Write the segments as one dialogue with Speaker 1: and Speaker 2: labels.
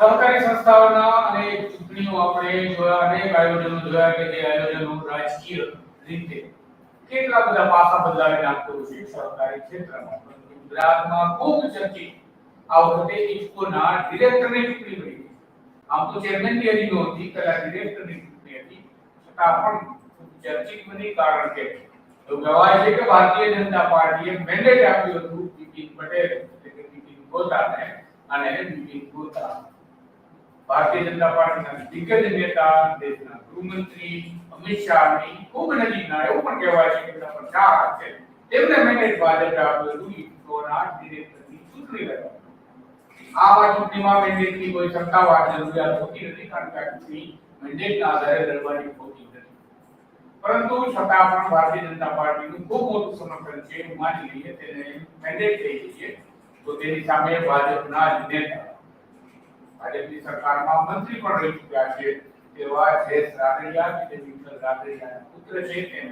Speaker 1: સહકારી સંસ્થાઓના અનેક ચૂંટણીઓ આપણે જોયા અનેક આયોજનો જોયા કે જે આયોજનો રાજકીય રીતે કેટલા બધા પાસા બદલાવી નાખતું છે સહકારી ક્ષેત્રમાં. પરંતુ ગુજરાતમાં ખૂબ ચર્ચિત આ વખતે ઇફકોના ડિરેક્ટરની ચૂંટણી મળી આમ તો ચેરમેનની હજી નહોતી કલા ડિરેક્ટરની ચૂંટણી હતી. છતાં પણ ખૂબ ચર્ચિત બની કારણ કે એવું કહેવાય છે કે ભારતીય જનતા પાર્ટીએ મેન્ડેટ આપ્યું હતું બિપિન પટેલ, એટલે કે બિપિન ગોતાને અને બિપિન ગોતા ભારતીય જનતા પાર્ટીના દિગ્ગજ નેતા દેશના ગૃહમંત્રી અમિત શાહની ખૂબ નજીકના એવું પણ કહેવાય છે કે બધા પર ચાર હાથ છે તેમને મેન્ડેટ ભાજપે આપ્યું હતું ઇફકોના ડિરેક્ટરની ચૂંટણી લડવા આવા ચૂંટણીમાં મેન્ડેટની કોઈ સત્તાવાર જરૂરિયાત હોતી નથી કારણ કે આ ચૂંટણી મેન્ડેટના આધારે લડવાની હોતી નથી પરંતુ છતાં પણ ભારતીય જનતા પાર્ટીનું ખૂબ મોટું સમર્થન છે એવું માની લઈએ તેને મેન્ડેટ થઈ જઈએ તો તેની સામે ભાજપના જ નેતા ભાજપની સરકારમાં મંત્રી પણ રહી ચૂક્યા છે. તેવા જયેશ રાદડિયા કે જે વિઠ્ઠલ રાદડિયાના પુત્ર છે તેમ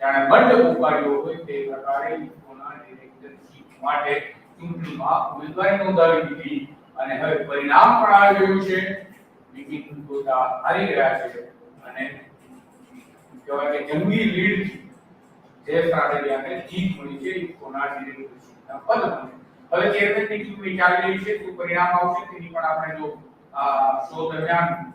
Speaker 1: જાણે બંડ ઉપાડ્યો હોય તે પ્રકારે ઇફકોના ડિરેક્ટરશીપ માટે ચૂંટણીમાં ઉમેદવારી નોંધાવી દીધી અને હવે પરિણામ પણ આવી રહ્યું છે. બીજી ગોતા હારી રહ્યા છે. અને કહેવાય કે જંગી લીડ જે રાદડિયાને જીત મળી છે. ઇફકોના ડિરેક્ટરશીપના પદ માટે. હવે ચેરમેનની ચૂંટણી ચાલી રહી છે, શું પરિણામ આવશે, તેની પણ આપણે જો શો દરમિયાન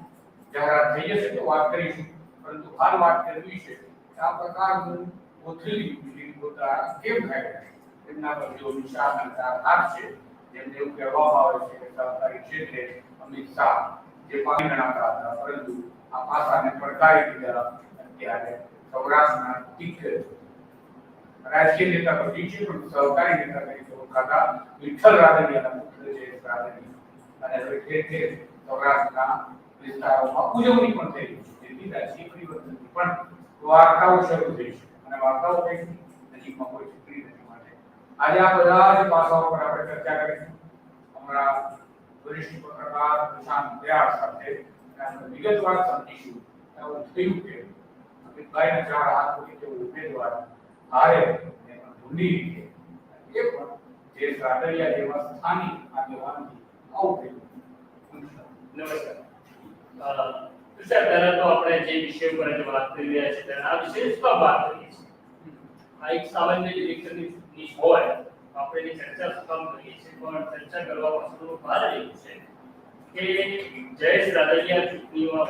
Speaker 1: જાહેરાત થઈ જશે તો વાત કરીશું. પરંતુ હાલ વાત કરવી છે આ પ્રકારનું કોથળી બિપિન પોતા કેમ થાય એમના પર જો નિશાન છે, જેમને એવું કહેવામાં આવે છે કે સહકારી ક્ષેત્રે અમિત શાહ, જે પાણી ગણાતા હતા, પરંતુ આ પાસાને પડકારી દીધા અત્યારે સૌરાષ્ટ્રના દિગ્ગજ રાજકીય નેતા તો ઠીક છે પણ સહકારી નેતા તરીકે ઓળખાતા વિઠ્ઠલ રાદડિયાના પુત્ર છે રાદડિયા અને હવે ઠેર ઠેર સૌરાષ્ટ્રના વિસ્તારોમાં ઉજવણી પણ થઈ રહી છે જેથી રાજકીય પરિવર્તનની પણ વાર્તાઓ શરૂ થઈ છે અને વાર્તાઓ કઈ નજીકમાં કોઈ ચૂંટણી નથી માટે આજે આ બધા જ પાસાઓ પર આપણે ચર્ચા કરીશું હમણાં વરિષ્ઠ પત્રકાર પ્રશાંત દયાળ સાથે આપણે વિગતવાર સમજીશું એવું થયું કે અમિતભાઈના ચાર હાથ હોય તેવો ઉમેદવાર હારે પણ એ પણ જે રાદડિયા જેવા સ્થાનિક આગેવાનથી આવું થયું.
Speaker 2: નમસ્કાર. આ એક સામાન્ય હોય આપણે ચર્ચા શું કરીએ છીએ? પણ ચર્ચા કરવા પાછળનું ભાર એવું છે કે જયેશ રાદડિયા ચૂંટણીમાં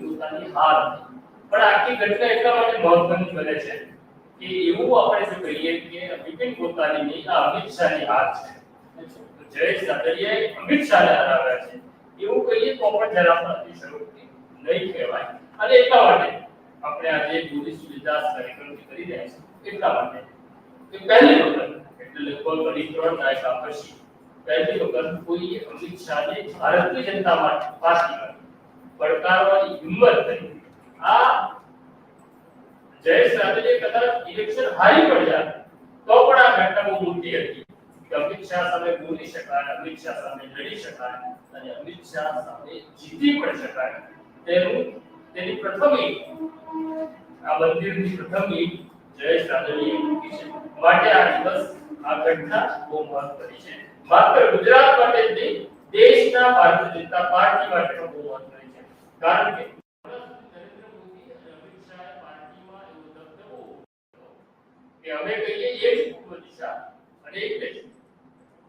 Speaker 2: ચૂંટણી હાર. પણ આખી ઘટના એટલા માટે મહત્વની બને છે કે એવું આપણે જો કહીએ કે બિપિન ગોતાની આ અમિત શાહની હાર છે. જયેશ રાદડિયાએ અમિત શાહને હરાવ્યા છે, એવું કહીએ તો પણ જરા પણ અતિશયોક્તિ નહીં કહેવાય. અને એટલા માટે આપણે આજે પોલીસ સુવિધા કાર્યક્રમ કરી રહ્યા છીએ. એટલા માટે કે પહેલી વખત, એટલે લગભગ અઢી ત્રણ દાયકા પછી પહેલી વખત કોઈ અમિત શાહને ભારતીય જનતા પાર્ટી પડકારવાની હિંમત કરી. આ જયેશ રાદડિયા કદાચ ઇલેક્શન હારી પડ્યા તો પણ આ ઘટના બહુ મોટી હતી. કે અમિત શાહ સામે બોલી શકાય, અમિત શાહ સામે લડી શકાય, અને અમિત શાહ સામે જીતી પણ શકાય. તેનું, તેની પ્રથમ આ મંદિરની પ્રથમ ઈંટ જયેશ મૂકી છે. માટે આ દિવસ, આ ઘટના બહુ મહત્વની છે. માત્ર ગુજરાત માટે જ નહીં, દેશના ભારતીય જનતા પાર્ટી માટે પણ બહુ મહત્વની છે. કારણ કે નરેન્દ્ર મોદી અને અમિત શાહે પાર્ટીમાં એવો દબદબો કે અમે કહીએ એ જ પૂર્વ દિશા અને એક દેશ.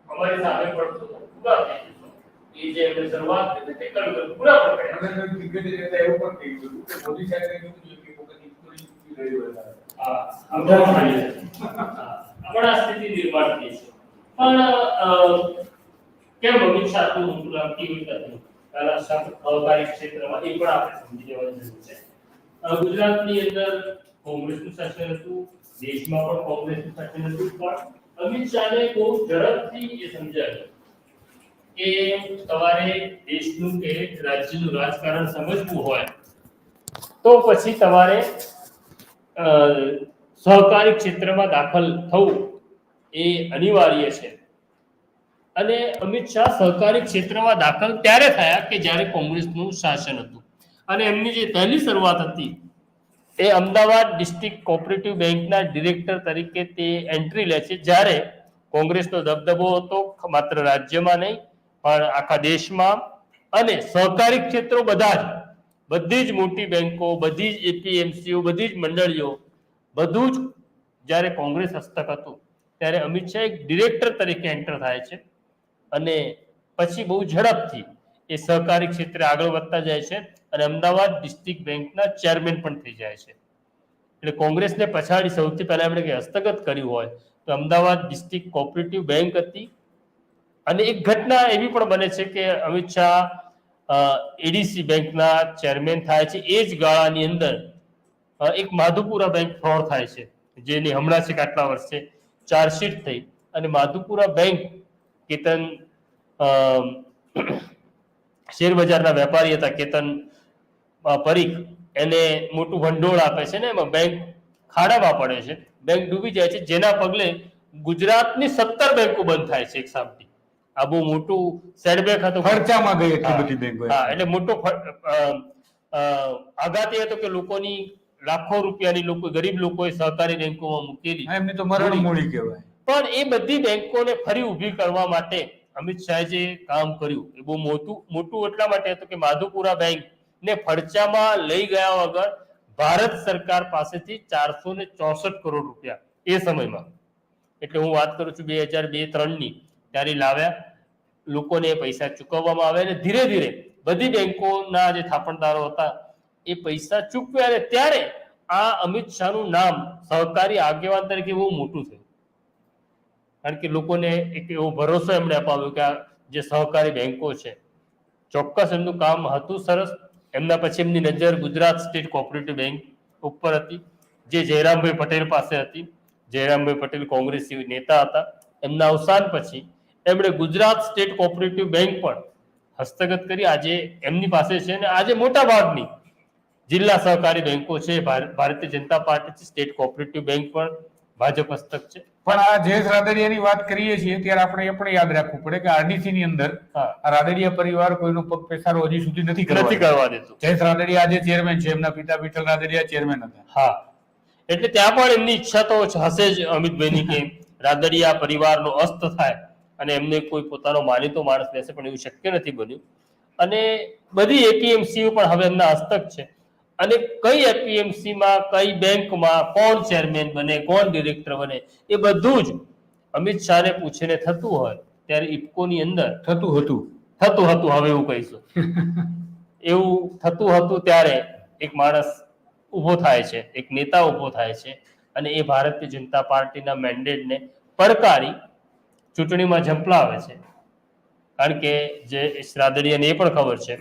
Speaker 2: અમારી સામે પડતો પૂરા થઈ જશો એ જે અમે શરૂઆત કરી તે કડકડ પૂરા પકડ્યા
Speaker 1: અમે દિગ્ગજ નેતા એવું પણ કહી દીધું કે મોદી સાહેબે છે કે વખત ઇફકોની ચૂકી રહ્યો રહ્યા
Speaker 2: હા છે હમણાં સ્થિતિ નિર્માણ થઈ છે. પણ કેમ અમિત શાહનું મોટું નામ કેવી થયું પહેલા સહકારી ક્ષેત્રમાં એ પણ આપણે સમજી લેવાની જરૂર છે. ગુજરાતની અંદર કોંગ્રેસનું શાસન હતું દેશમાં પણ કોંગ્રેસ શાસન હતું પણ અમિત શાહને બહુ ઝડપથી એ સમજાવ્યું કે તમારે દેશનું કે રાજ્યનું રાજકારણ સમજવું હોય તો પછી તમારે સહકારી ક્ષેત્રમાં દાખલ થવું એ અનિવાર્ય છે. અને અમિત શાહ સહકારી ક્ષેત્રમાં દાખલ ત્યારે થયા કે જ્યારે કોંગ્રેસનું શાસન હતું. અને એમની જે પહેલી શરૂઆત હતી એ અમદાવાદ ડિસ્ટ્રિક્ટ કોઓપરેટિવ બેંકના ડિરેક્ટર તરીકે તે એન્ટ્રી લે છે. જ્યારે કોંગ્રેસનો દબદબો હતો માત્ર રાજ્યમાં નહીં, પણ આખા દેશમાં. અને સહકારી ક્ષેત્રો બધા જ, બધી જ મોટી બેંકો, બધી જ એપીએમસીઓ, બધી જ મંડળીઓ, બધું જ જ્યારે કોંગ્રેસ હસ્તક હતું, ત્યારે અમિત શાહ એક ડિરેક્ટર તરીકે એન્ટર થાય છે. અને પછી બહુ ઝડપથી એ સહકારી ક્ષેત્રે આગળ વધતા જાય છે. અને અમદાવાદ ડિસ્ટ્રિક્ટ બેંકના ચેરમેન પણ થઈ જાય છે. એટલે કોંગ્રેસને પછાડી સૌથી પહેલા એમણે કે હસ્તગત કર્યું હોય તો અમદાવાદ ડિસ્ટ્રિક્ટ કોઓપરેટિવ બેંક હતી. અને એક ઘટના એવી પણ બને છે કે અમિત શાહ એડીસી બેંકના ચેરમેન થાય છે. એ જ ગાળાની અંદર એક માધુપુરા બેંક ફ્રોડ થાય છે, જેની હમણાં છે આટલા વર્ષે ચાર્જશીટ થઈ. અને માધુપુરા બેંક કેતન શેર બજારના વેપારી હતા, કેતન પરીખ એને મોટું ભંડોળ આપે છે ને એમાં બેંક ખાડામાં પડે છે. બેંક ડૂબી જાય છે. જેના પગલે ગુજરાતની સત્તર બેંકો બંધ થાય છે એક સામટી આ બહુ મોટું સેટબેક હતું.
Speaker 1: ખર્ચામાં ગઈ એટલી બધી બેંકો
Speaker 2: હા એટલે મોટો આઘાત એ હતો કે લોકોની લાખો રૂપિયાની લોકો ગરીબ લોકોએ સહકારી બેંકોમાં મૂકેલી.
Speaker 1: એમની તો મરણ મૂડી કહેવાય.
Speaker 2: પણ એ બધી બેંકોને ફરી ઊભી કરવા માટે અમિત શાહે જે કામ કર્યું એ બહુ મોટું મોટું એટલા માટે હતું કે માધુપુરા બેંક ને ફડચામાં લઈ ગયા વગર ભારત સરકાર પાસેથી ચારસો ને ચોસઠ કરોડ રૂપિયા એ સમયમાં. એટલે હું વાત કરું છું બે હજાર બે ત્રણની. ત્યારે લાવ્યા. લોકોને એ પૈસા ચૂકવવામાં આવે અને ધીરે ધીરે બધી બેંકોના જે થાપણદારો હતા એ પૈસા ચૂકવ્યા અને ત્યારે આ અમિત શાહનું નામ સહકારી આગેવાન તરીકે બહુ મોટું થયું. કારણ કે લોકોને એક એવો ભરોસો એમણે અપાવ્યો કે આ જે સહકારી બેંકો છે, ચોક્કસ એમનું કામ હતું સરસ એમના પછી એમની નજર ગુજરાત સ્ટેટ કોઓપરેટિવ બેંક ઉપર હતી, જે જયરામભાઈ પટેલ પાસે હતી. જયરામભાઈ પટેલ કોંગ્રેસી નેતા હતા. એમના અવસાન પછી એમણે ગુજરાત સ્ટેટ કોઓપરેટિવ બેંક પણ હસ્તગત કરી. આજે એમની પાસે છે અને આજે મોટા ભાગની જિલ્લા સહકારી બેંકો છે. ભાર- Bharatiya Janata Party state cooperative bank પણ ભાજપ હસ્તક છે.
Speaker 1: પણ આ જયેશ રાદડિયાની વાત કરીએ છીએ ત્યારે આપણે એ પણ યાદ રાખવું પડે કે આરડીસી ની અંદર આ રાદડિયા પરિવાર કોઈનો પગ પેસારો હજી સુધી નથી
Speaker 2: નથી
Speaker 1: કરવા
Speaker 2: દેતો.
Speaker 1: જયેશ રાદડિયા આજે ચેરમેન છે એમના પિતા વિઠ્ઠલ રાદડિયા ચેરમેન હતા.
Speaker 2: હા. એટલે ત્યાં પણ એમની ઈચ્છા તો હશે જ અમિતભાઈની કે રાદડિયા પરિવારનો અસ્ત થાય અને એમને કોઈ પોતાનો માનીતો માણસ લેશે પણ એવું શક્ય નથી બન્યું. અને બધી એપીએમસીઓ પણ હવે એમના હસ્તક છે. અને કઈ એપીએમસી માં કઈ બેંકમાં કોણ ચેરમેન બને કોણ ડિરેક્ટર બને એ બધું જ અમિત શાહને પૂછીને થતું હોય ત્યારે ઇફકોની અંદર
Speaker 1: થતું હતું.
Speaker 2: થતું હતું હવે એવું કહીશું. એવું થતું હતું ત્યારે એક માણસ ઊભો થાય છે એક નેતા ઊભો થાય છે અને એ ભારતીય જનતા પાર્ટીના મેન્ડેટને પડકારી ચૂંટણીમાં ઝંપલાવે છે. કારણ કે જે શ્રાદડીયાને એ પણ ખબર છે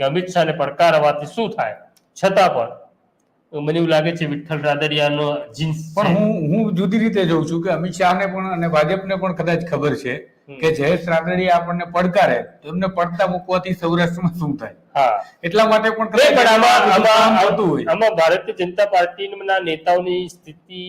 Speaker 2: કે અમિત શાહને પડકારવાથી શું થાય? છતાં પણ મને એવું લાગે છે વિઠ્ઠલ રાદરિયાનો જીન્સ
Speaker 1: પણ હું હું જુદી રીતે જોઉં છું કે અમિત શાહને પણ અને ભાજપને પણ કદાચ ખબર છે કે જયેશ રાદડિયા આપણને પડકારે તો એમને પડતા મૂકવાથી સૌરાષ્ટ્રમાં શું થાય?
Speaker 2: હા.
Speaker 1: એટલા માટે પણ
Speaker 2: પણ આમાં આમાં
Speaker 1: થતું હોય.
Speaker 2: આમાં ભારતીય જનતા પાર્ટીના નેતાઓની સ્થિતિ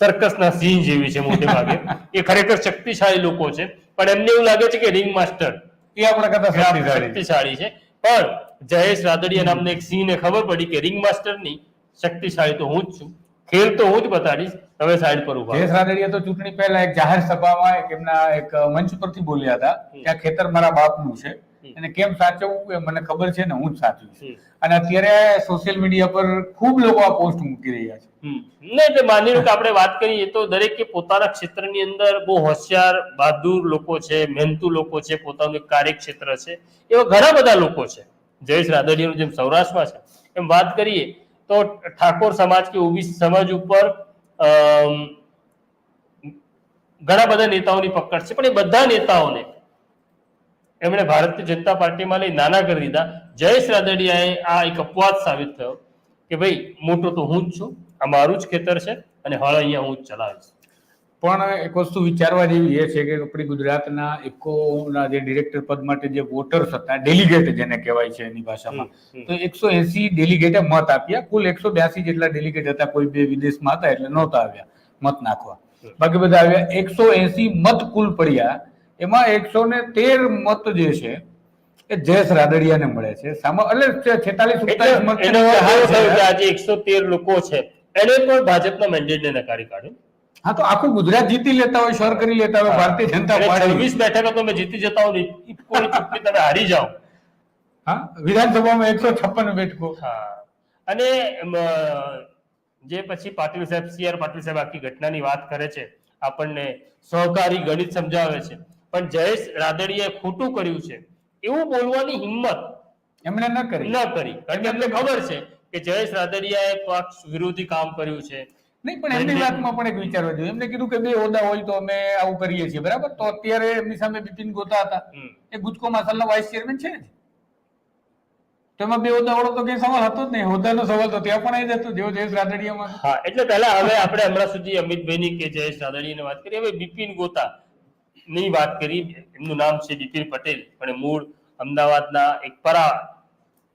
Speaker 2: સર્કસના સિંહ જેવી છે મોટે ભાગે. એ ખરેખર શક્તિશાળી લોકો છે. પણ એમને એવું લાગે છે કે રિંગ માસ્ટર
Speaker 1: એ આપણા કરતા શક્તિશાળી છે.
Speaker 2: પણ જયેશ રાદડિયા નામને એક સિંહને ખબર પડી કે રિંગ માસ્ટરની શક્તિશાળી તો હું જ છું. ખેલ તો હું જ બતાડીશ. હવે સાઈડ પર ઊભા
Speaker 1: જયેશ રાદડિયા તો ચૂંટણી પહેલા એક જાહેર સભામાં એક એમના એક મંચ પરથી બોલ્યા હતા કે આ ખેતર મારા બાપનું છે. અને કેમ સાચવવું એ મને ખબર છે ને હું જ સાચું અને અત્યારે સોશિયલ મીડિયા પર ખૂબ લોકો આ પોસ્ટ મૂકી રહ્યા છે.
Speaker 2: ને એટલે માની લો કે આપણે વાત કરીએ તો દરેકે પોતાના ક્ષેત્રની અંદર બહુ હોશિયાર બહાદુર લોકો છે મહેનતુ લોકો છે પોતાનું કાર્યક્ષેત્ર છે એવા ઘણા બધા લોકો છે. જયેશ રાદડિયાનું જેમ સૌરાષ્ટ્રમાં છે એમ વાત કરીએ તો ઠાકોર સમાજ કે ઓબીસી સમાજ ઉપર ઘણા બધા નેતાઓની પકડ છે પણ એ બધા નેતાઓને એમણે ભારતીય જનતા પાર્ટીમાં લઈ નાના કરી દીધા. જયેશ રાદડિયાએ આ એક અપવાદ સાબિત થયો કે ભાઈ મોટો તો હું જ છું આ મારું જ ખેતર છે અને હળ અહીંયા હું જ ચલાવીશ.
Speaker 1: પણ એક વસ્તુ વિચારવા જેવી એ છે કે આપણી ગુજરાતના ઇફકોના જે ડિરેક્ટર પદ માટે જે વોટર્સ હતા ડેલિગેટ જેને કહેવાય છે એની ભાષામાં. તો એકસો એસી ડેલિગેટે મત આપ્યા. કુલ એકસો બ્યાસી જેટલા ડેલિગેટ હતા કોઈ બે વિદેશમાં હતા એટલે નહોતા આવ્યા મત નાખવા. બાકી બધા આવ્યા. એકસો એસી મત કુલ પડ્યા. એમાં એકસો ને તેર મત જે છે એ જયેશ રાદડિયાને મળે છે. સામા એટલે છેતાલીસ.
Speaker 2: આજે એકસો તેર લોકો છે. એને પણ ભાજપના મેન્ડેટને નકારી કાઢ્યું.
Speaker 1: હા તો આખું ગુજરાત જીતી લેતા હોય સર કરી લેતા હોય ભારતીય જનતા પાર્ટી.
Speaker 2: છવ્વીસ બેઠકો તમે જીતી જતા હો ને ચૂંટણી તમે હારી જાઓ.
Speaker 1: હા વિધાનસભામાં એકસો છપ્પન બેઠકો.
Speaker 2: હા. અને જે પછી પાટીલ સાહેબ સી આર પાટીલ સાહેબ આખી ઘટનાની વાત કરે છે આપણને સહકારી ગણિત સમજાવે છે. પણ જયેશ રાદડીએ ખોટું કર્યું છે. એવું બોલવાની હિંમત
Speaker 1: એમણે ન કરી.
Speaker 2: ન કરી. કારણ કે એમને ખબર છે કે જયેશ રાદડિયાએ પક્ષ વિરોધી કામ કર્યું છે.
Speaker 1: નહીં પણ એમની વાતમાં પણ એક વિચારવા જોઈએ. એમને કીધું કે બે હોદ્દા હોય તો અમે આવું કરીએ છીએ. બરાબર? તો અત્યારે એમની સામે બિપિન ગોતા હતા. એ ગુજકો માસાલના વાઇસ ચેરમેન છે તેમાં બે હોદ્દા વાળો તો કઈ સવાલ હતો જ નહીં. હોદ્દાનો સવાલ તો ત્યાં પણ આવી જતો. જેવો જયેશ રાદડિયામાં
Speaker 2: હા એટલે પહેલા હવે આપણે હમણાં સુધી અમિતભાઈની કે જયેશ રાદડિયાની વાત કરી હવે બિપિન ગોતા ની વાત કરી એમનું નામ છે બિપિન પટેલ. પણ મૂળ અમદાવાદના એક પરા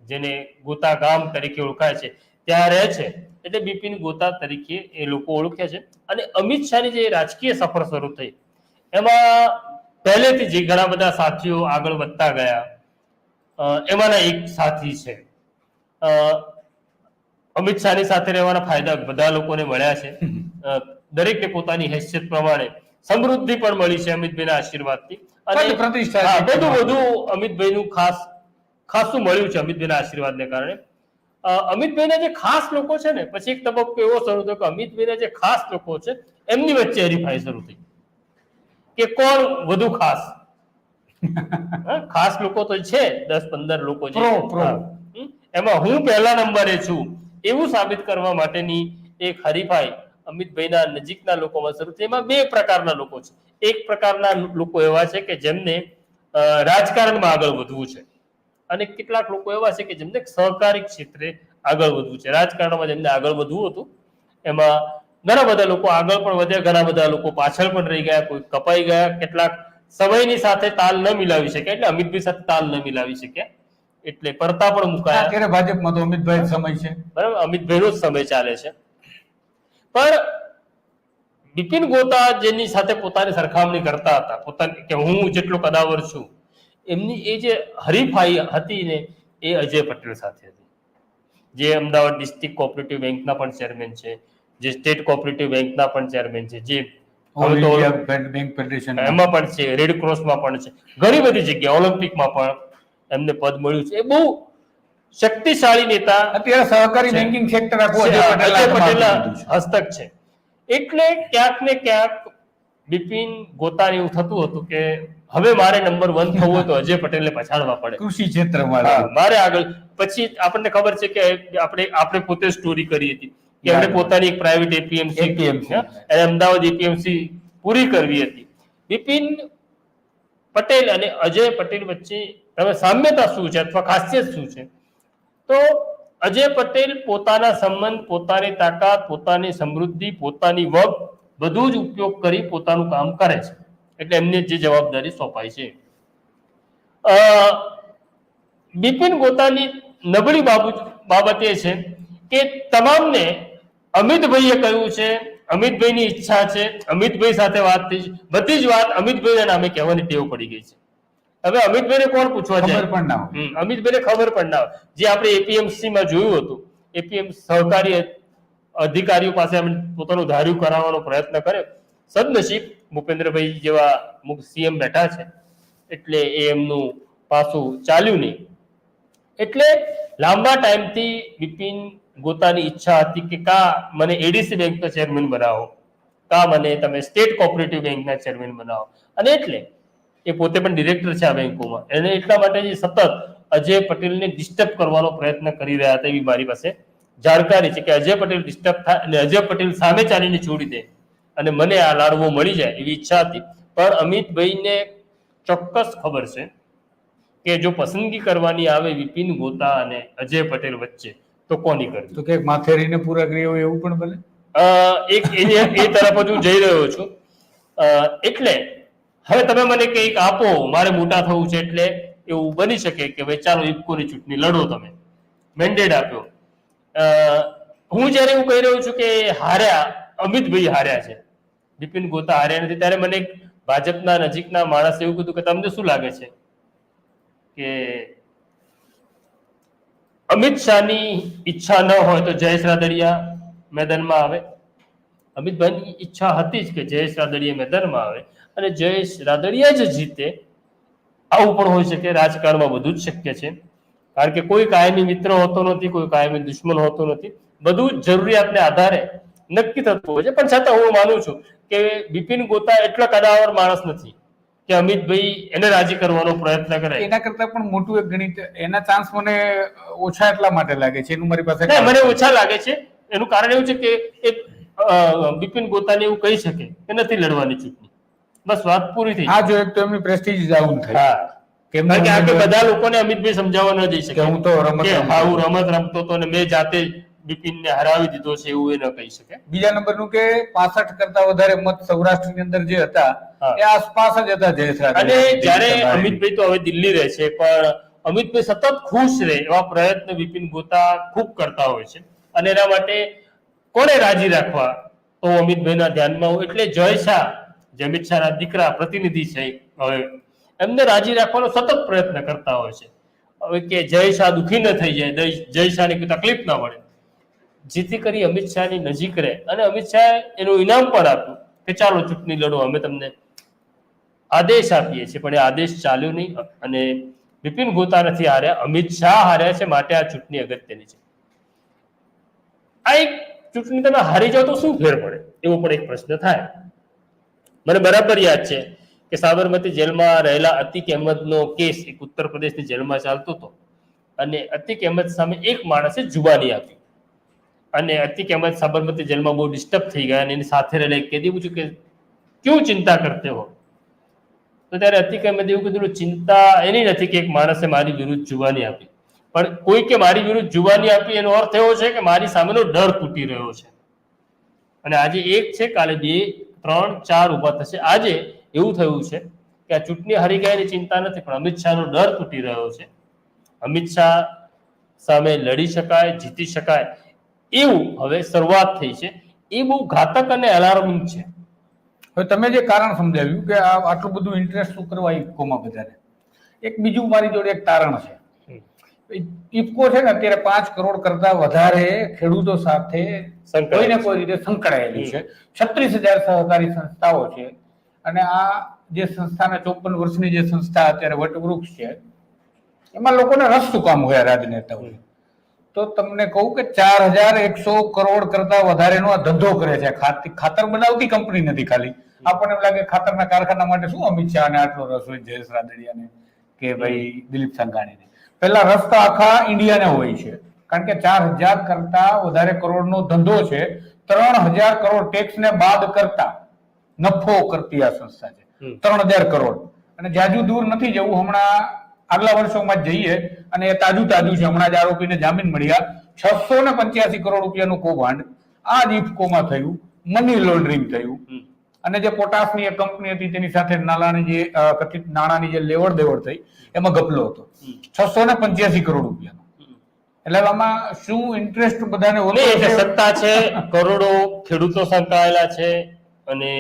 Speaker 2: જેને ગોતા ગામ તરીકે ઓળખાય છે ત્યાં રહે છે. એટલે બિપિન ગોતા તરીકે એ લોકો ઓળખે છે. અને અમિત શાહની જે રાજકીય સફર શરૂ થઈ એમાં પહેલેથી જે ઘણા બધા સાથીઓ આગળ વધતા ગયા. એમાંના એક સાથી છે. અમિત શાહની સાથે રહેવાના ફાયદા બધા લોકોને મળ્યા છે. દરેકે દરેકને પોતાની હેસિયત પ્રમાણે સમૃદ્ધિ પણ મળી છે અમિતભાઈના આશીર્વાદથી.
Speaker 1: અને પ્રતિષ્ઠા
Speaker 2: બધું બધું અમિતભાઈનું ખાસ ખાસું મળ્યું છે અમિતભાઈના આશીર્વાદને કારણે. અમિતભાઈના જે ખાસ લોકો છે ને પછી એક તબક્કો એવો શરૂ થયો કે અમિતભાઈના જે ખાસ લોકો છે એમની વચ્ચે હરીફાઈ શરૂ થઈ. કે કોણ વધુ ખાસ? ખાસ લોકો તો છે દસ પંદર લોકો. હમ? એમાં હું પહેલા નંબરે છું. એવું સાબિત કરવા માટેની એક હરીફાઈ અમિતભાઈના નજીકના લોકોમાં શરૂ થઈ એમાં બે પ્રકારના લોકો છે. એક પ્રકારના લોકો એવા છે કે જેમને રાજકારણમાં આગળ વધવું છે. અને કેટલાક લોકો એવા છે કે જેમને સહકારી ક્ષેત્રે આગળ વધવું છે. રાજકારણમાં જેમને આગળ વધવું હતું એમાં ઘણા બધા લોકો આગળ પણ વધ્યા ઘણા બધા લોકો પાછળ પણ રહી ગયા કોઈ કપાઈ ગયા. કેટલાક સમયની સાથે તાલ ન મિલાવી શક્યા એટલે અમિતભાઈ સાથે તાલ ન મિલાવી શક્યા. એટલે પડતા પણ મુકાયા.
Speaker 1: ભાજપમાં તો અમિતભાઈ સમય છે.
Speaker 2: બરાબર અમિતભાઈનો જ સમય ચાલે છે. પણ બિપિન ગોતા જેની સાથે પોતાની સરખામણી કરતા હતા પોતાની કે હું જેટલો કદાવર છું એમની એ જે હરીફાઈ હતી ને એ અજય પટેલ સાથે હતી. જે અમદાવાદ ડિસ્ટ્રિક્ટ કોઓપરેટિવ બેંકના પણ ચેરમેન છે જે સ્ટેટ કોઓપરેટિવ બેંકના પણ ચેરમેન છે જે એમાં પણ છે રેડ ક્રોસમાં પણ છે ઘણી બધી જગ્યાએ ઓલિમ્પિકમાં પણ એમને પદ મળ્યું છે. એ બહુ શક્તિશાળી નેતા
Speaker 1: અત્યારે સહકારી બેન્કિંગ સેક્ટર અજય પટેલ.
Speaker 2: હસ્તક છે. એટલે ક્યાંક ને ક્યાંક બિપિન ગોતાને એવું થતું હતું કે હવે મારે નંબર વન થવું હોય તો અજય પટેલને પછાડવા પડે.
Speaker 1: કૃષિ ક્ષેત્રમાં
Speaker 2: મારે આગળ પછી આપણને ખબર છે કે આપણે આપણે પોતે સ્ટોરી કરી હતી કે આપણે પોતાની એક પ્રાઇવેટ એપીએમસી
Speaker 1: એપીએમસી
Speaker 2: એને અમદાવાદ એપીએમસી પૂરી કરવી હતી. બિપિન પટેલ અને અજય પટેલ વચ્ચે તમે સામ્યતા શું છે અથવા ખાસિયત શું છે? તો અજય પટેલ પોતાના સંબંધ, પોતાની તાકાત, પોતાની સમૃદ્ધિ, પોતાની વગ બધું જ ઉપયોગ કરી પોતાનું કામ કરે છે. એટલે એમને જે જવાબદારી સોંપાય છે. બિપિન ગોતાની નબળી બાબત એ છે કે તમામને અમિતભાઈએ કહ્યું છે, અમિતભાઈની ઈચ્છા છે, અમિતભાઈ સાથે વાત થઈ છે. બધી જ વાત અમિતભાઈના નામે કહેવાની ટેવ પડી ગઈ છે. હવે અમિતભાઈને કોણ પૂછવા જાય?
Speaker 1: ખબર પણ ના હોય.
Speaker 2: અમિતભાઈને ખબર પણ ના હોય. જે આપણે એપીએમસી માં જોયું હતું એપીએમ સહકારી અધિકારીઓ પાસે અમે પોતાનું ધાર્યું કરાવવાનો પ્રયત્ન કર્યો. સદનસીબ ભૂપેન્દ્રભાઈ જેવા મુખ્ય સીએમ બેઠા છે એટલે એ એમનું પાછું ચાલ્યું નહીં. એટલે લાંબા ટાઈમથી બિપિન ગોતાની ઈચ્છા હતી કે કા મને એડીસી બેંકનો ચેરમેન બનાવો કા મને તમે સ્ટેટ કોઓપરેટિવ બેંકના ચેરમેન બનાવો. અને એટલે એ પોતે પણ ડિરેક્ટર છે આ બેંકોમાં. એને એટલા માટે જે સતત અજય પટેલને ડિસ્ટર્બ કરવાનો પ્રયત્ન કરી રહ્યા હતા એવી મારી પાસે જાણકારી છે કે અજય પટેલ ડિસ્ટર્બ થાય અને અજય પટેલ સામે ચાલીને છોડી દે અને મને આ લાડવો મળી જાય એવી ઈચ્છા હતી. પણ અમિતભાઈને ચોક્કસ ખબર છે કે જો પસંદગી કરવાની આવે વિપિન ગોતા અને અજય પટેલ વચ્ચે તો કોની કરવી?
Speaker 1: તો કે માથેરીને પૂરા કરી હોય એવું પણ બને
Speaker 2: એક એ તરફ જ હું જઈ રહ્યો છું. એટલે હવે તમે મને કંઈક આપો, મારે મોટા થવું છે એટલે એવું બની શકે કે ભાઈ ચાલો ઇફકોની ચૂંટણી લડો તમે. મેન્ડેટ આપ્યો. હું જ્યારે એવું કહી રહ્યો છું કે હાર્યા, અમિતભાઈ હાર્યા છે. બિપિન ગોતા હાર્યા નથી, ત્યારે મને ભાજપના નજીકના માણસે એવું કીધું કે તમને શું લાગે છે? કે અમિત શાહની ઈચ્છા ન હોય તો જયેશ રાદડિયા મેદાનમાં આવે. અમિતભાઈની ઈચ્છા હતી જ કે જયેશ રાદડિયા મેદાનમાં આવે. અને જયેશ રાદડિયા જ જીતે આવું પણ હોઈ શકે રાજકારણમાં બધું જ શક્ય છે. કારણ કે કોઈ કાયમી મિત્ર હોતો નથી કોઈ કાયમી દુશ્મન હોતો નથી. બધું જરૂરિયાતને આધારે નક્કી થતું હોય છે. પણ છતાં હું માનું છું કે બિપિન ગોતા એટલો કદાવર માણસ નથી કે અમિતભાઈ એને રાજી કરવાનો પ્રયત્ન કરે.
Speaker 1: એના કરતા પણ મોટું એક ગણિત એના ચાન્સ મને ઓછા એટલા માટે લાગે છે. એનું મારી પાસે
Speaker 2: મને ઓછા લાગે છે. એનું કારણ એવું છે કે એક બિપિન ગોતાને એવું કહી શકે કે નથી લડવાની ચૂંટણી. બસ વાત પૂરી થઈ
Speaker 1: આ જો એક તો એમની પ્રેસ્ટીજ ડાઉન થઈ
Speaker 2: હા.
Speaker 1: કેમ
Speaker 2: કે આપણે બધા લોકોને અમિતભાઈ સમજાવવા ન જઈ શકે.
Speaker 1: હું તો રમત
Speaker 2: હા હું રમત રમતો તો ને મેં જાતે બિપિનને હરાવી દીધો છે એવું એ ન કહી શકે.
Speaker 1: બીજા નંબરનું કે પાસઠ કરતા વધારે મત સૌરાષ્ટ્રની અંદર જે હતા એ આસપાસ જ હતા જયેશ
Speaker 2: અને. જ્યારે અમિતભાઈ તો હવે દિલ્હી રહે છે પણ અમિતભાઈ સતત ખુશ રહે એવા પ્રયત્ન બિપિન ગોતા ખૂબ કરતા હોય છે. અને એના માટે કોને રાજી રાખવા? તો અમિતભાઈના ધ્યાનમાં હોય. એટલે જય શાહ. જે અમિત શાહના દીકરા પ્રતિનિધિ છે હવે એમને રાજી રાખવાનો સતત પ્રયત્ન કરતા હોય છે. હવે કે જય શાહ દુઃખી ન થઈ જાય જય- શાહને કોઈ તકલીફ ના પડે. જેથી કરી અમિત શાહની નજીક રહે. અને અમિત શાહે એનું ઇનામ પણ આપ્યું કે ચાલો ચૂંટણી લડો, અમે તમને આદેશ આપીએ છીએ. પણ એ આદેશ ચાલ્યો નહીં. અને બિપિન ગોતા નથી હાર્યા, અમિત શાહ હાર્યા છે માટે આ ચૂંટણી અગત્યની છે. આ એક ચૂંટણી તમે હારી જાઓ તો શું ફેર પડે? એવો પણ એક પ્રશ્ન થાય. મને બરાબર યાદ છે કે સાબરમતી જેલમાં રહેલા અતિક અહેમદનો કેસ એક ઉત્તર પ્રદેશની જેલમાં ચાલતો હતો. અને અતિક અહેમદ સામે એક માણસે જુબાની આપી. અને અતિક અહેમદ સાબરમતી જેલમાં બહુ ડિસ્ટર્બ થઈ ગયા અને એની સાથે રહેલા એક કેદી પૂછ્યું કે ક્યું ચિંતા કરતે હો? તો ત્યારે અતિક અહેમદ એવું કીધું ચિંતા એની નથી કે એક માણસે મારી વિરુદ્ધ જુબાની આપી. પણ કોઈ કે મારી વિરુદ્ધ જુબાની આપી એનો અર્થ એવો છે કે મારી સામેનો ડર તૂટી રહ્યો છે. અને આજે એક છે, કાલે બે ત્રણ, ચાર ઊભા થશે. આજે એવું થયું છે કે આ ચૂંટણી હારી ગયાની ચિંતા નથી, પણ અમિત શાહનો ડર તૂટી રહ્યો છે. અમિત શાહ સામે લડી શકાય, જીતી શકાય, એવું હવે શરૂઆત થઈ છે. એ બહુ ઘાતક અને અલાર્મિંગ છે.
Speaker 1: હવે તમે જે કારણ સમજાવ્યું કે આ આટલું બધું ઇન્ટરેસ્ટ શું કરવા ઇફકોમાં બધાને? એક બીજું મારી જોડે એક તારણ છે. ઇફકો છે ને અત્યારે પાંચ કરોડ કરતા વધારે ખેડૂતો સાથે કોઈ ને કોઈ રીતે સંકળાયેલી છે. છત્રીસ હજાર સહકારી સંસ્થાઓ છે અને આ જે સંસ્થાના ચોપન વર્ષની જે સંસ્થા અત્યારે વટવૃક્ષ છે એમાં લોકોને રસ શું કામ હોય આ રાજનેતાઓ? તો તમને કહું કે ચાર હજાર એકસો કરોડ કરતા વધારેનો આ ધંધો કરે છે. ખાત- ખાતર બનાવતી કંપની નથી ખાલી. આપણને એમ લાગે ખાતરના કારખાના માટે શું અમિત શાહ ને આટલો રસ હોય જયેશ રાદડિયાને કે ભાઈ દિલીપ સંઘાણીને? પેલા રસ્તા આખા ઇન્ડિયાને હોય છે. કારણ કે ચાર હજાર કરતા વધારે કરોડનો ધંધો છે. ત્રણ હજાર કરોડ ટેક્સને બાદ કરતા નફો કરતી આ સંસ્થા છે. ત્રણ હજાર કરોડ. અને જાજુ દૂર નથી જવું. હમણાં આગલા વર્ષોમાં જ જઈએ અને એ તાજું તાજું છે. હમણાં જ આરોપીને જામીન મળ્યા. છસો ને પંચ્યાસી કરોડ રૂપિયાનું કૌભાંડ આ જ ઇફકોમાં થયું. મની લોન્ડરિંગ થયું. અને જે પોટાસની એક કંપની હતી તેની સાથે નાણાંની જે કથિત નાણાંની જે લેવડ દેવડ થઈ એમાં ગપલો હતો. છસો ને પંચ્યાસી કરોડ રૂપિયાનો. એટલે આમાં શું ઇન્ટરેસ્ટ બધાને હશે?
Speaker 2: સત્તા છે કરોડો ખેડૂતો સંકળાયેલા છે અને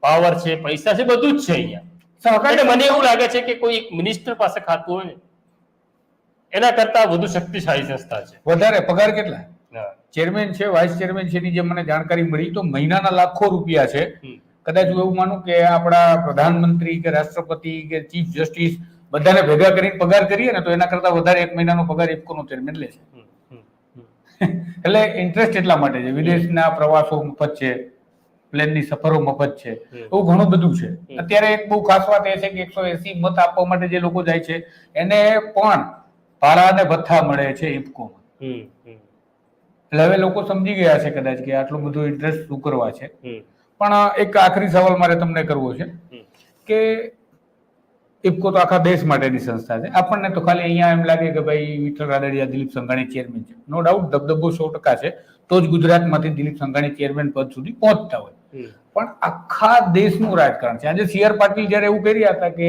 Speaker 2: પાવર છે પૈસા છે બધું જ છે અહીંયા.
Speaker 1: સહકારી
Speaker 2: મને એવું લાગે છે કે કોઈ એક મિનિસ્ટર પાસે ખાતું હોય ને એના કરતા વધુ શક્તિશાળી સંસ્થા છે.
Speaker 1: વધારે પગાર કેટલા? ચેરમેન છે વાઇસ ચેરમેન છે એની જે મને જાણકારી મળી તો મહિનાના લાખો રૂપિયા છે. કદાચ હું એવું માનું કે આપણા પ્રધાનમંત્રી કે રાષ્ટ્રપતિ કે ચીફ જસ્ટિસ બધાને ભેગા કરીને પગાર કરીએ ને તો એના કરતા વધારે એક મહિનાનો પગાર ઇફકોનો ચેરમેન લે છે. એટલે ઇન્ટરેસ્ટ એટલા માટે છે. વિદેશના પ્રવાસો મફત છે. પ્લેનની સફરો મફત છે. એવું ઘણું બધું છે. અત્યારે એક બહુ ખાસ વાત એ છે કે એકસો એસી મત આપવા માટે જે લોકો જાય છે એને પણ ભાડા અને ભથ્થા મળે છે ઇફકોમાં. એટલે હવે લોકો સમજી ગયા છે કદાચ કે આટલું બધું ઇન્ટરેસ્ટ શું કરવા છે. પણ એક આખરી સવાલ મારે તમને કરવો છે કે ઇફકો તો આખા દેશ માટેની સંસ્થા છે. આપણને તો ખાલી અહીંયા એમ લાગે કે ભાઈ વિઠ્ઠલ રાદડિયા દિલીપ સંઘાણી ચેરમેન છે. નો ડાઉટ દબદબો સો ટકા છે. તો જ ગુજરાતમાંથી દિલીપ સંઘાણી ચેરમેન પદ સુધી પહોંચતા હોય. પણ આખા દેશનું રાજકારણ છે. આજે સી આર પાટીલ જ્યારે એવું કર્યા હતા કે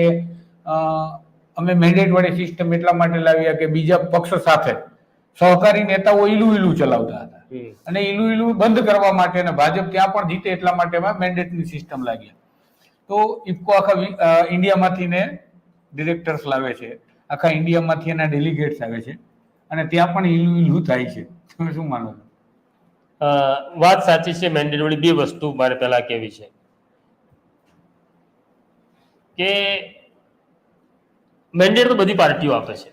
Speaker 1: અમે મેન્ડેટ વાળી સિસ્ટમ એટલા માટે લાવ્યા કે બીજા પક્ષ સાથે સહકારી નેતાઓ ઈલું ઈલું ચલાવતા હતા. અને ઈલું ઈલું બંધ કરવા માટે અને ભાજપ ત્યાં પણ જીતે એટલા માટેમાં મેન્ડેટની સિસ્ટમ લાગી તો ઇફકો આખા ઇન્ડિયામાંથી ને ડિરેક્ટર્સ લાવે છે. આખા ઇન્ડિયામાંથી એના ડેલિગેટ્સ આવે છે. અને ત્યાં પણ ઈલું ઈલું થાય છે. તમે શું માનો છો?
Speaker 2: વાત સાચી છે મેન્ડેટવાળી બે વસ્તુ મારે પહેલા કહેવી છે. કે મેન્ડેટ તો બધી પાર્ટીઓ આપે છે.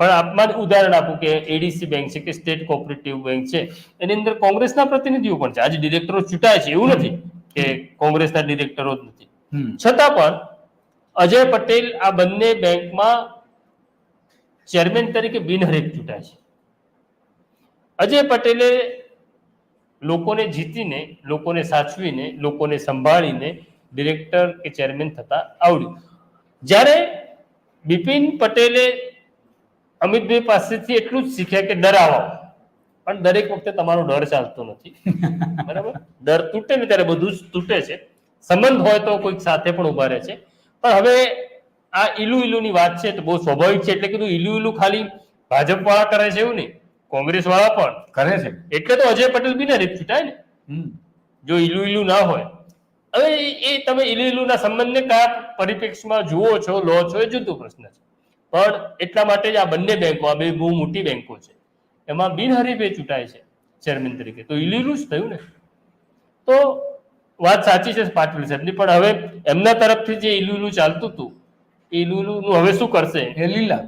Speaker 2: પણ આપમાં જ ઉદાહરણ આપું કે એડીસી બેંક છે કે સ્ટેટ કોઓપરેટિવ બેંક છે. એની અંદર કોંગ્રેસના પ્રતિનિધિઓ પણ છે. આજે ડિરેક્ટરો ચૂંટાય છે એવું નથી કે કોંગ્રેસના ડિરેક્ટરો જ નથી. છતાં પણ અજય પટેલ આ બંને બેંકમાં ચેરમેન તરીકે બિનહરીફ ચૂંટાય છે. અજય પટેલે લોકોને જીતીને લોકોને સાચવીને લોકોને સંભાળીને ડિરેક્ટર કે ચેરમેન થતા આવડ્યું. જ્યારે બિપિન પટેલે અમિતભાઈ પાસેથી એટલું જ શીખ્યા કે ડરાવો. પણ દરેક વખતે તમારો ડર ચાલતો નથી. બરાબર? ડર તૂટે ને ત્યારે બધું જ તૂટે છે. સંબંધ હોય તો કોઈક સાથે પણ ઊભા રહે છે. પણ હવે આ ઈલુ ઈલુની વાત છે તો બહુ સ્વાભાવિક છે. એટલે કીધું ઈલુ ઈલુ ખાલી ભાજપ વાળા કરે છે એવું નહીં. કોંગ્રેસ વાળા પણ.
Speaker 1: કરે છે.
Speaker 2: એટલે તો અજય પટેલ બી ને રીત છૂટાય ને. જો ઈલુ ઈલુ ના હોય. હવે એ- એ તમે ઈલુ ઈલુના સંબંધને કયા પરિપ્રેક્ષમાં જુઓ છો લો છો એ જુદો પ્રશ્ન છે. પણ એટલા માટે જ આ બંને બેંકો આ બે બહુ મોટી બેંકો છે. એમાં બિનહરીફે ચૂંટાય છે ચેરમેન તરીકે. તો ઈલુ જ થયું ને? તો વાત સાચી છે પાટીલ સાહેબની, પણ હવે એમના તરફથી જે ઈલુ ચાલતું હતું, એ ઈલુ હવે શું કરશે?
Speaker 1: એ લીલા.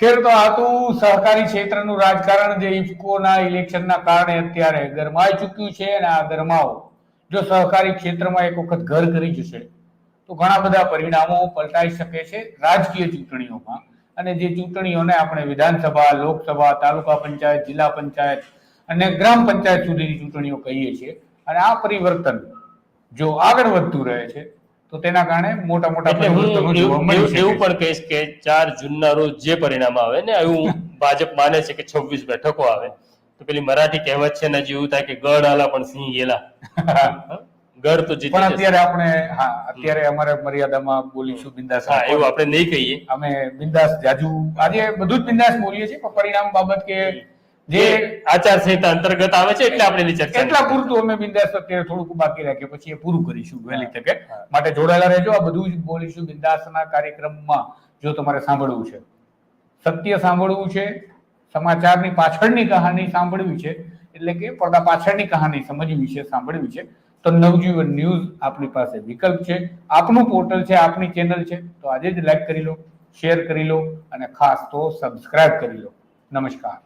Speaker 1: ખેર તો આ તો સહકારી ક્ષેત્રનું રાજકારણ જે ઇફકોના ઇલેક્શનના કારણે અત્યારે ગરમાઈ ચૂક્યું છે અને આ ગરમાવો. જો સહકારી ક્ષેત્રમાં એક વખત ઘર કરી જશે તો ઘણા બધા પરિણામો પલટાઈ શકે છે રાજકીય ચૂંટણીઓમાં અને જે ચૂંટણીઓને આપણે વિધાનસભા લોકસભા તાલુકા પંચાયત જિલ્લા પંચાયત અને ગ્રામ પંચાયત સુધીની ચૂંટણીઓ કહીએ છીએ અને આ પરિવર્તન જો આગળ વધતું રહે છે તો તેના કારણે મોટા મોટા પરિવર્તનો જોવા
Speaker 2: એવું
Speaker 1: મળી.
Speaker 2: પણ કહીશ કે ચાર જૂનના રોજ જે પરિણામ આવે ને એવું ભાજપ માને છે કે છવ્વીસ બેઠકો આવે તો પેલી મરાઠી કહેવત છે ને જેવું થાય કે ગઢ આલા પણ સિંહ ગેલા? ગઢ તો જીતી
Speaker 1: પણ અત્યારે આપણે હા અત્યારે અમારે મર્યાદામાં બોલીશું બિંદાસ
Speaker 2: હા એવું આપણે નહીં કહીએ.
Speaker 1: અમે બિંદાસ જાજુ આજે બધું જ બિંદાસ બોલીએ છીએ પણ પરિણામ બાબત કે
Speaker 2: જે
Speaker 1: આચાર
Speaker 2: સંહિતા અંતર્ગત આવે છે એટલે આપણે ચર્ચા
Speaker 1: એટલા પૂરતું અમે બિંદાસ અત્યારે થોડુંક બાકી રાખીએ પછી એ પૂરું કરીશું વહેલી તકે. માટે જોડાયેલા રહેજો આ બધું જ બોલીશું બિંદાસના કાર્યક્રમમાં જો તમારે સાંભળવું છે. સત્ય સાંભળવું છે સમાચારની પાછળની કહાની સાંભળવી છે એટલે કે પડદા પાછળની કહાની સમજવી છે સાંભળવી છે. તો નવજીવન ન્યૂઝ આપણી પાસે વિકલ્પ છે. આપનું પોર્ટલ છે, આપની ચેનલ છે, તો આજે જ લાઈક કરી લો શેર કરી લો, અને ખાસ તો સબસ્ક્રાઇબ કરી લો. નમસ્કાર.